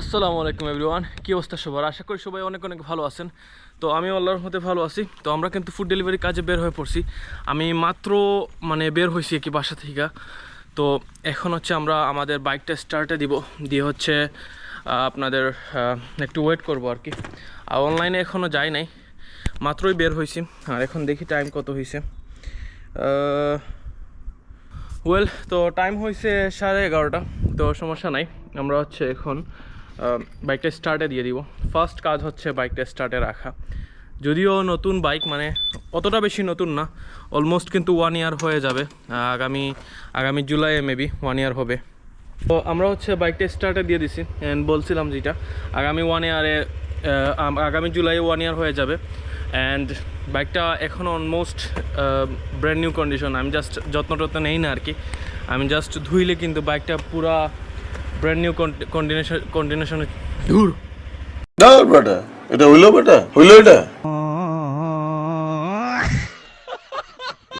আসসালামু আলাইকুম এভরিওয়ান কী অবস্থা সবার? আশা করি সবাই অনেক অনেক ভালো আছেন। তো আমি আল্লাহর মধ্যে ভালো আছি। তো আমরা কিন্তু ফুড ডেলিভারি কাজে বের হয়ে পড়ছি। আমি মাত্র মানে বের হয়েছি কি বাসা থেকে। তো এখন হচ্ছে আমরা আমাদের বাইকটা স্টার্টে দিব। দিয়ে হচ্ছে আপনাদের একটু ওয়েট করব আর কি। আর অনলাইনে এখনও যাই নাই। মাত্রই বের হয়েছি। আর এখন দেখি টাইম কত হয়েছে। ওয়েল তো টাইম হয়েছে সাড়ে এগারোটা। তো সমস্যা নাই। আমরা হচ্ছে এখন বাইকটা স্টার্টে দিয়ে দিব। ফার্স্ট কাজ হচ্ছে বাইকটা স্টার্টে রাখা। যদিও নতুন বাইক মানে অতটা বেশি নতুন না অলমোস্ট কিন্তু ওয়ান ইয়ার হয়ে যাবে আগামী আগামী জুলাইয়ে মেবি ওয়ান ইয়ার হবে। তো আমরা হচ্ছে বাইকটা স্টার্টে দিয়ে দিছি অ্যান্ড বলছিলাম যেটা, আগামী ওয়ান ইয়ারে আগামী জুলাই ওয়ান ইয়ার হয়ে যাবে অ্যান্ড বাইকটা এখন অলমোস্ট ব্র্যান্ড নিউ কন্ডিশন আমি জাস্ট যত্ন টত্ন নেই না আর কি। আমি জাস্ট ধুইলে কিন্তু বাইকটা পুরা ব্র্যান্ড নিউ কন্ডিনেশন কন্টিনিউশন দূর। দাও বেটা এটা হইল বেটা হইল এটা?